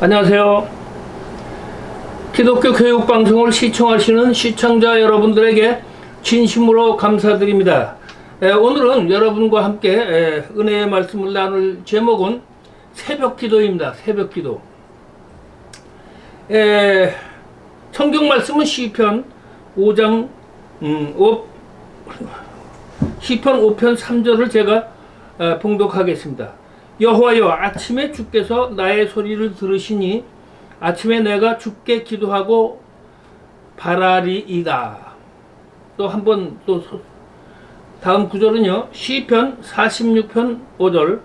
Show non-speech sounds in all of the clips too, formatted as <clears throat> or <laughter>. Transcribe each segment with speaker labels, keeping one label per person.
Speaker 1: 안녕하세요. 기독교 교육 방송을 시청하시는 시청자 여러분들에게 진심으로 감사드립니다. 에, 오늘은 여러분과 함께 에, 은혜의 말씀을 나눌 제목은 새벽 기도입니다. 새벽 기도. 에, 성경 말씀은 시편 5장 음, 5, 시편 5편 3절을 제가 어, 봉독하겠습니다. 여호와여 아침에 주께서 나의 소리를 들으시니 아침에 내가 주께 기도하고 바라리이다. 또 한 번 또 다음 구절은요. 시편 46편 5절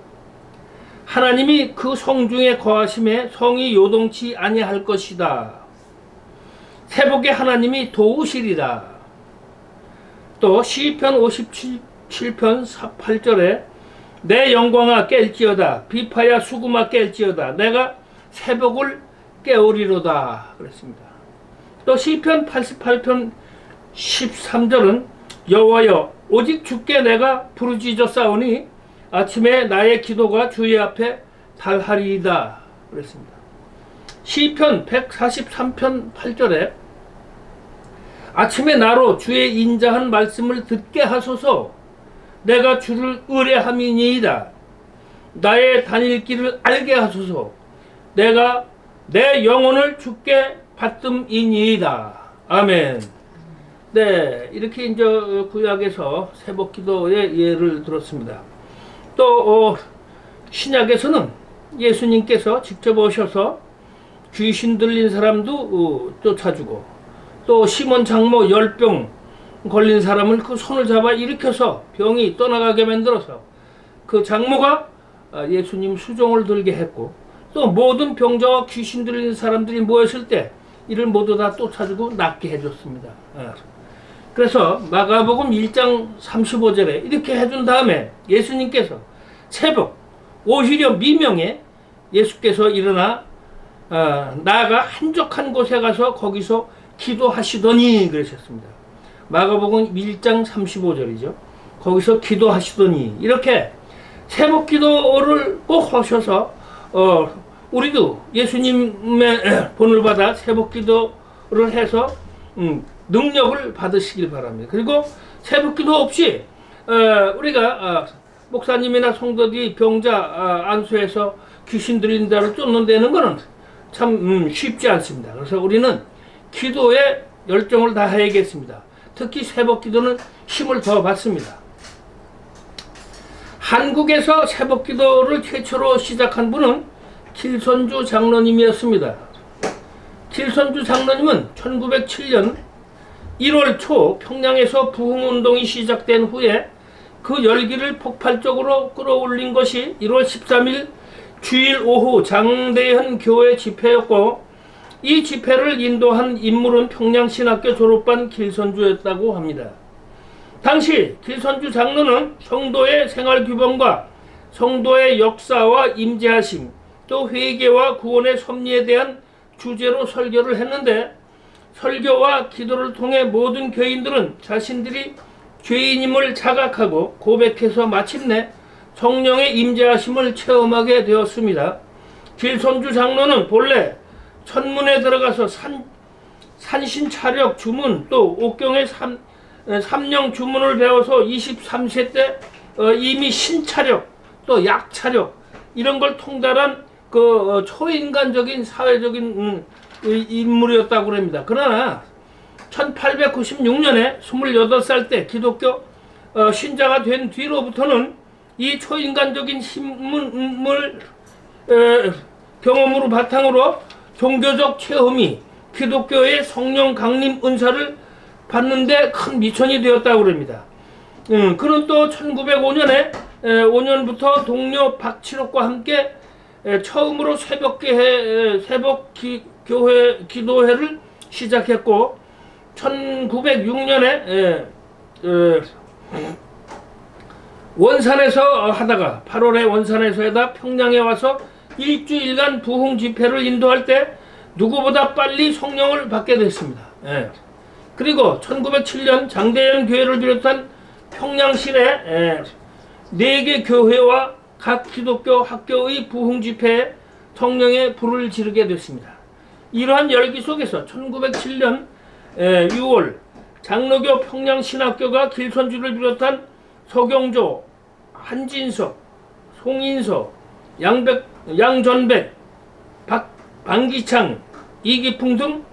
Speaker 1: 하나님이 그 성중에 거하심에 성이 요동치 아니할 것이다. 새벽에 하나님이 도우시리라. 또 시편 57편 8절에 내 영광아 깰지어다. 비파야 수구마 깰지어다. 내가 새벽을 깨우리로다. 그랬습니다. 또 시편 88편 13절은 여호와여 오직 주께 내가 부르짖어 싸우니 아침에 나의 기도가 주의 앞에 달하리이다. 그랬습니다. 시편 143편 8절에 아침에 나로 주의 인자한 말씀을 듣게 하소서 내가 주를 의뢰함이니이다. 나의 다닐 길을 알게 하소서. 내가 내 영혼을 주께 받듬이니이다. 아멘. 네, 이렇게 이제 구약에서 새벽 기도의 예를 들었습니다. 또 어, 신약에서는 예수님께서 직접 오셔서 귀신 들린 사람도 어, 쫓아주고 또 시몬 장모 열병 걸린 사람을 그 손을 잡아 일으켜서 병이 떠나가게 만들어서 그 장모가 아, 예수님 수종을 들게 했고 또 모든 병자와 귀신 들린 사람들이 모였을 때 이를 모두 다 쫓아주고 낫게 해줬습니다. 아, 그래서 마가복음 1장 35절에 이렇게 해준 다음에 예수님께서 새벽 오히려 미명에 예수께서 일어나 아, 나아가 한적한 곳에 가서 거기서 기도하시더니 그러셨습니다. 마가복음 1장 35절이죠. 거기서 기도하시더니 이렇게 새벽 기도를 꼭 하셔서 어, 우리도 예수님의 <clears throat> 본을 받아 새벽 기도를 해서 음, 능력을 받으시길 바랍니다. 그리고 새벽 기도 없이 어, 우리가 어, 목사님이나 성도들이 병자 어, 안수해서 귀신 들린 자를 쫓는다는 것은 참 음, 쉽지 않습니다. 그래서 우리는 기도에 열정을 다해야겠습니다. 특히 새벽 기도는 힘을 더 받습니다. 한국에서 새벽 기도를 최초로 시작한 분은 길선주 장로님이었습니다. 길선주 장로님은 1907년 1월 초 평양에서 부흥운동이 시작된 후에 그 열기를 폭발적으로 끌어올린 것이 1월 13일 주일 오후 장대현 교회 집회였고 이 집회를 인도한 인물은 평양신학교 졸업반 길선주였다고 합니다. 당시 길선주 장로는 성도의 생활 규범과 성도의 역사와 임재하심, 또 회개와 구원의 섭리에 대한 주제로 설교를 했는데 설교와 기도를 통해 모든 교인들은 자신들이 죄인임을 자각하고 고백해서 마침내 성령의 임재하심을 체험하게 되었습니다. 길선주 장로는 본래 천문에 들어가서 산, 산신 차력 주문 또 옥경의 삼, 삼령 주문을 배워서 23세 때 어, 이미 신차력 또 약차력 이런 걸 통달한 그 어, 초인간적인 사회적인 음, 인물이었다고 합니다. 그러나 1896년에 28살 때 기독교 어, 신자가 된 뒤로부터는 이 초인간적인 힘을 에, 경험으로 바탕으로 종교적 체험이 기독교의 성령 강림 은사를 받는데 큰 미천이 되었다고 합니다. 음, 그는 또 1905년에 5년부터 동료 박칠옥과 함께 에, 처음으로 새벽 교회 새벽 기, 교회 기도회를 시작했고 1906년에 에, 에, 원산에서 하다가 8월에 원산에서 하다 평양에 와서 일주일간 부흥 집회를 인도할 때 누구보다 빨리 성령을 받게 됐습니다. 예. 그리고 1907년 장대현 교회를 비롯한 평양 시내 예, 4개 교회와 각 기독교 학교의 부흥 집회에 성령의 불을 지르게 됐습니다. 이러한 열기 속에서 1907년 6월 장로교 평양 신학교가 길선주를 비롯한 서경조, 한진석, 송인서, 양백, 양전백, 박, 방기창, 이기풍 등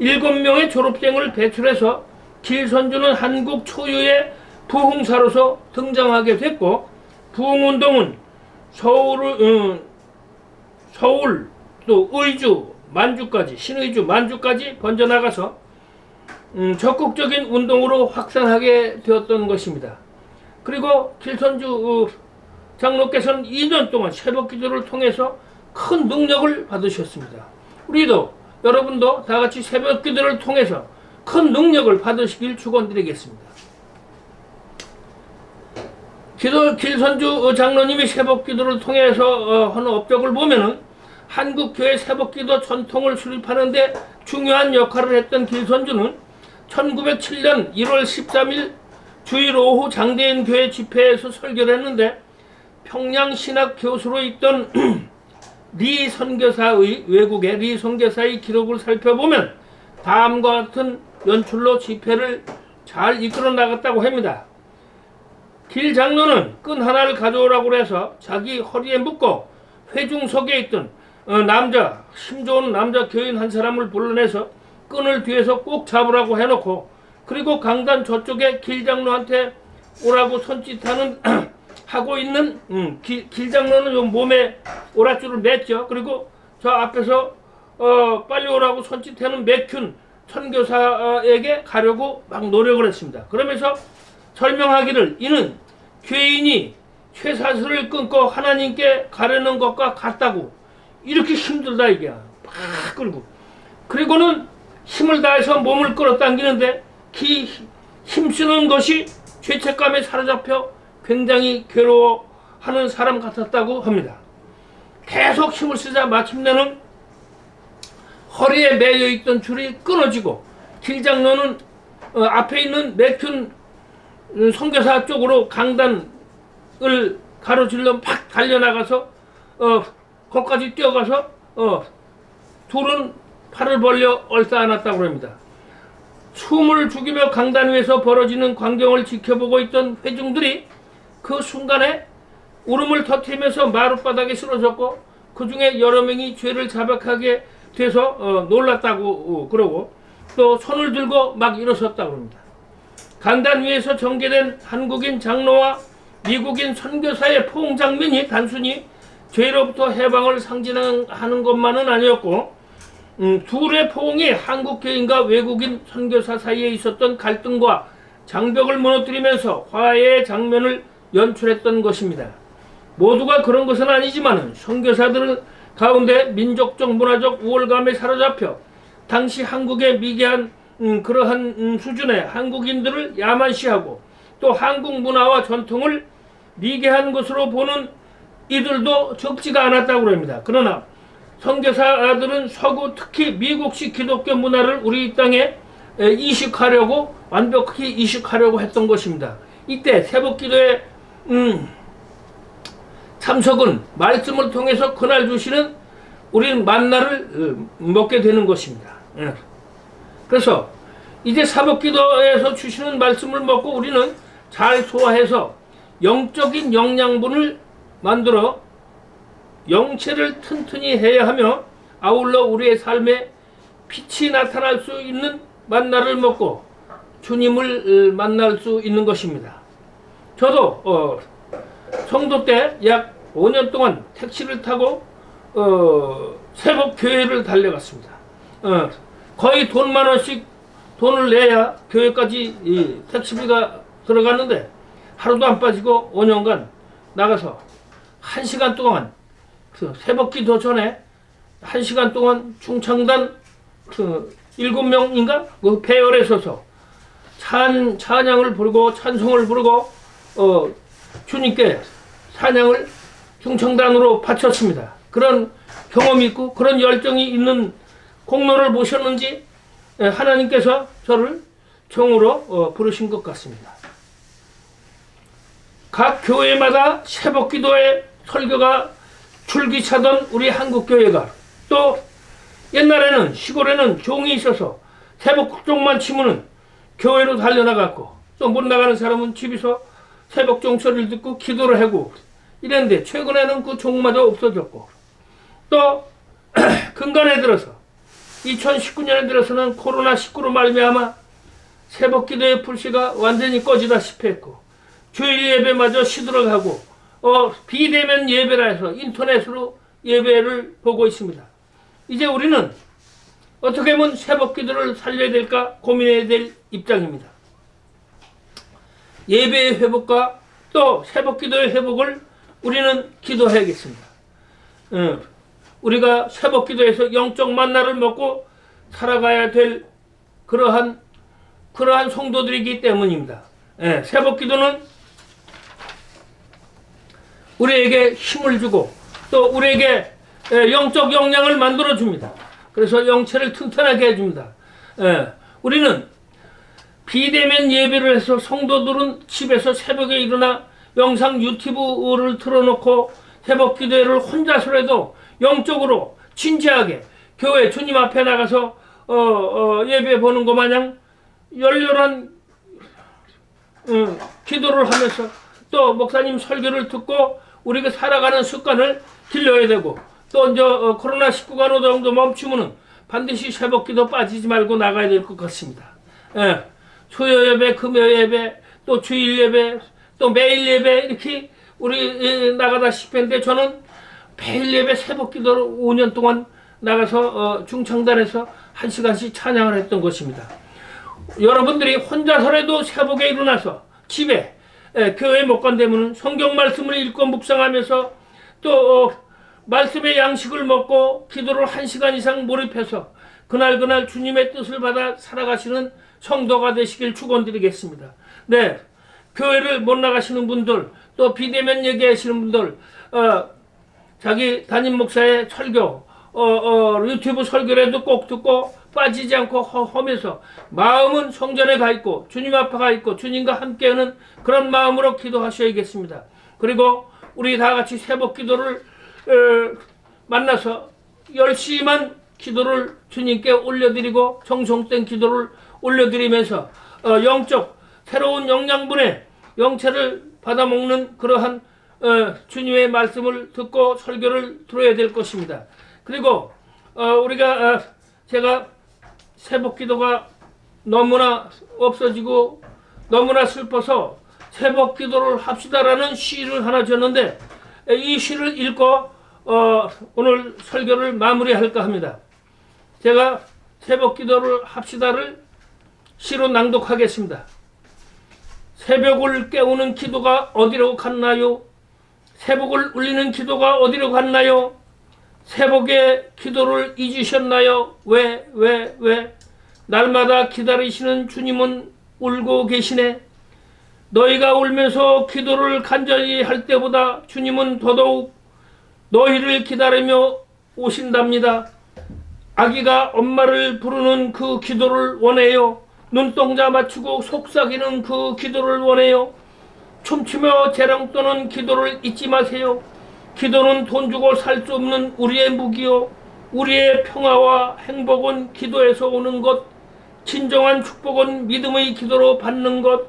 Speaker 1: 7명의 졸업생을 배출해서 길선주는 한국 초유의 부흥사로서 등장하게 됐고 부흥운동은 서울, 음, 서울 또 의주, 만주까지 신의주, 만주까지 번져나가서 음, 적극적인 운동으로 확산하게 되었던 것입니다. 그리고 길선주 어, 장로께서는 2년 동안 새벽 기도를 통해서 큰 능력을 받으셨습니다. 우리도 여러분도 다 같이 새벽 기도를 통해서 큰 능력을 받으시길 축원드리겠습니다. 기도 길선주 장로님이 새벽 기도를 통해서 어, 하는 업적을 보면은 한국 교회 새벽 기도 전통을 수립하는데 중요한 역할을 했던 길선주는 1907년 1월 13일 주일 오후 장대인 교회 집회에서 설교를 했는데 평양 신학 교수로 있던 <clears throat> 리 선교사의 외국의 리 선교사의 기록을 살펴보면 다음과 같은 연출로 집회를 잘 이끌어 나갔다고 합니다. 길 장로는 끈 하나를 가져오라고 해서 자기 허리에 묶고 회중석에 있던 어, 남자 힘 좋은 남자 교인 한 사람을 불러내서 끈을 뒤에서 꼭 잡으라고 해놓고 그리고 강단 저쪽에 길 장로한테 오라고 손짓하는 <clears throat> 하고 있는 음, 길, 길 장로는 요 몸에 오랏줄을 맸죠. 그리고 저 앞에서 어, 빨리 오라고 손짓하는 맥춘 선교사에게 가려고 막 노력을 했습니다. 그러면서 설명하기를 이는 죄인이 쇠사슬을 끊고 하나님께 가려는 것과 같다고 이렇게 힘들다 이게 막 끌고 그리고는 힘을 다해서 몸을 끌어당기는데 기 힘쓰는 것이 죄책감에 사로잡혀 굉장히 괴로워하는 사람 같았다고 합니다. 계속 힘을 쓰자 마침내는 허리에 매여 있던 줄이 끊어지고 길장로는 어, 앞에 있는 맥춘 음, 선교사 쪽으로 강단을 가로질러 막 달려나가서 어, 거기까지 뛰어가서 어, 둘은 팔을 벌려 얼싸 안았다고 합니다. 숨을 죽이며 강단 위에서 벌어지는 광경을 지켜보고 있던 회중들이 그 순간에 울음을 터뜨리면서 마룻바닥에 쓰러졌고 그 중에 여러 명이 죄를 자백하게 돼서 어, 놀랐다고 어, 그러고 또 손을 들고 막 일어섰다고 합니다. 강단 위에서 전개된 한국인 장로와 미국인 선교사의 포옹 장면이 단순히 죄로부터 해방을 상징하는 것만은 아니었고 음, 둘의 포옹이 한국 교인과 외국인 선교사 사이에 있었던 갈등과 장벽을 무너뜨리면서 화해의 장면을 연출했던 것입니다. 모두가 그런 것은 아니지만 선교사들은 가운데 민족적 문화적 우월감에 사로잡혀 당시 한국의 미개한 음, 그러한 음, 수준의 한국인들을 야만시하고 또 한국 문화와 전통을 미개한 것으로 보는 이들도 적지가 않았다고 합니다. 그러나 선교사들은 서구 특히 미국식 기독교 문화를 우리 땅에 에, 이식하려고 완벽히 이식하려고 했던 것입니다. 이때 새벽기도에 음, 참석은 말씀을 통해서 그날 주시는 우리는 만나를 어, 먹게 되는 것입니다. 예. 그래서 이제 사복기도에서 주시는 말씀을 먹고 우리는 잘 소화해서 영적인 영양분을 만들어 영체를 튼튼히 해야 하며 아울러 우리의 삶에 빛이 나타날 수 있는 만나를 먹고 주님을 어, 만날 수 있는 것입니다. 저도 어, 성도 때 약 5년 동안 택시를 타고 어, 새벽 교회를 달려갔습니다. 어, 거의 돈만 원씩 돈을 내야 교회까지 이 택시비가 들어갔는데 하루도 안 빠지고 5년간 나가서 1시간 동안 그 새벽 기도 전에 1시간 동안 중창단 그 7명인가 그 배열에 서서 찬, 찬양을 부르고 찬송을 부르고 어, 주님께 찬양을 중청단으로 바쳤습니다. 그런 경험이 있고 그런 열정이 있는 공로를 보셨는지 예, 하나님께서 저를 종으로 어, 부르신 것 같습니다. 각 교회마다 새벽 기도의 설교가 줄기차던 우리 한국교회가 또 옛날에는 시골에는 종이 있어서 새벽 종만 치면은 교회로 달려나갔고 또 못 나가는 사람은 집에서 새벽 종 소리를 듣고 기도를 하고 이랬는데 최근에는 그 종마저 없어졌고 또 <clears throat> 근간에 들어서 2019년에 들어서는 코로나19로 말미암아 새벽 기도의 불씨가 완전히 꺼지다시피 했고 주일 예배마저 시들어가고 어, 비대면 예배라 해서 인터넷으로 예배를 보고 있습니다. 이제 우리는 어떻게 하면 새벽 기도를 살려야 될까 고민해야 될 입장입니다. 예배의 회복과 또 새벽 기도의 회복을 우리는 기도해야겠습니다. 어, 우리가 새벽 기도에서 영적 만나를 먹고 살아가야 될 그러한 그러한 성도들이기 때문입니다. 예, 새벽 기도는 우리에게 힘을 주고 또 우리에게 예, 영적 역량을 만들어 줍니다. 그래서 영체를 튼튼하게 해줍니다. 예, 우리는 비대면 예배를 해서 성도들은 집에서 새벽에 일어나 영상 유튜브를 틀어놓고 새벽 기도회를 혼자서라도 영적으로 진지하게 교회 주님 앞에 나가서 어, 어, 예배 보는 것 마냥 열렬한 어, 기도를 하면서 또 목사님 설교를 듣고 우리가 살아가는 습관을 길러야 되고 또 이제 어, 코로나 19가 어느 정도 멈추면은 반드시 새벽 기도 빠지지 말고 나가야 될 것 같습니다. 예. 수요 예배, 금요 예배, 또 주일 예배, 또 매일 예배 이렇게 우리 예, 나가다시피 했는데 저는 매일 예배 새벽 기도를 5년 동안 나가서 어, 중창단에서 한 시간씩 찬양을 했던 것입니다. 여러분들이 혼자서라도 새벽에 일어나서 집에 예, 교회 못 간다면 성경 말씀을 읽고 묵상하면서 또 어, 말씀의 양식을 먹고 기도를 한 시간 이상 몰입해서 그날 그날 주님의 뜻을 받아 살아가시는 성도가 되시길 축원드리겠습니다. 네, 교회를 못 나가시는 분들 또 비대면 얘기하시는 분들 어, 자기 담임 목사의 설교 어, 어, 유튜브 설교라도 꼭 듣고 빠지지 않고 허, 하면서 마음은 성전에 가 있고 주님 앞에 가 있고 주님과 함께하는 그런 마음으로 기도하셔야겠습니다. 그리고 우리 다 같이 새벽 기도를 어, 만나서 열심한 기도를 주님께 올려드리고 정성된 기도를 올려드리면서 어, 영적 새로운 영양분의 영체를 받아먹는 그러한 어, 주님의 말씀을 듣고 설교를 들어야 될 것입니다. 그리고 어, 우리가 어, 제가 새벽 기도가 너무나 없어지고 너무나 슬퍼서 새벽 기도를 합시다라는 시를 하나 줬는데 이 시를 읽고 어, 오늘 설교를 마무리할까 합니다. 제가 새벽 기도를 합시다를 시로 낭독하겠습니다. 새벽을 깨우는 기도가 어디로 갔나요? 새벽을 울리는 기도가 어디로 갔나요? 새벽에 기도를 잊으셨나요? 왜, 왜, 왜? 날마다 기다리시는 주님은 울고 계시네. 너희가 울면서 기도를 간절히 할 때보다 주님은 더더욱 너희를 기다리며 오신답니다. 아기가 엄마를 부르는 그 기도를 원해요. 눈동자 맞추고 속삭이는 그 기도를 원해요. 춤추며 재랑 떠는 기도를 잊지 마세요. 기도는 돈 주고 살 수 없는 우리의 무기요. 우리의 평화와 행복은 기도에서 오는 것. 진정한 축복은 믿음의 기도로 받는 것.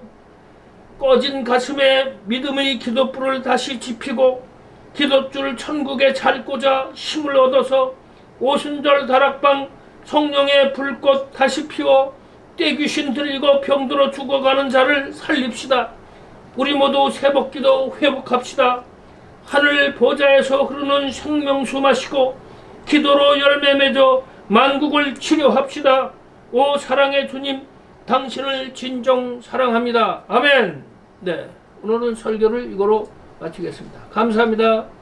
Speaker 1: 꺼진 가슴에 믿음의 기도불을 다시 지피고 기도줄 천국에 잘 꽂아 힘을 얻어서 오순절 다락방 성령의 불꽃 다시 피워 떼귀신 들리고 병들어 죽어가는 자를 살립시다. 우리 모두 새벽기도 회복합시다. 하늘 보좌에서 흐르는 생명수 마시고 기도로 열매 맺어 만국을 치료합시다. 오 사랑의 주님, 당신을 진정 사랑합니다. 아멘. 네, 오늘은 설교를 이거로 마치겠습니다. 감사합니다.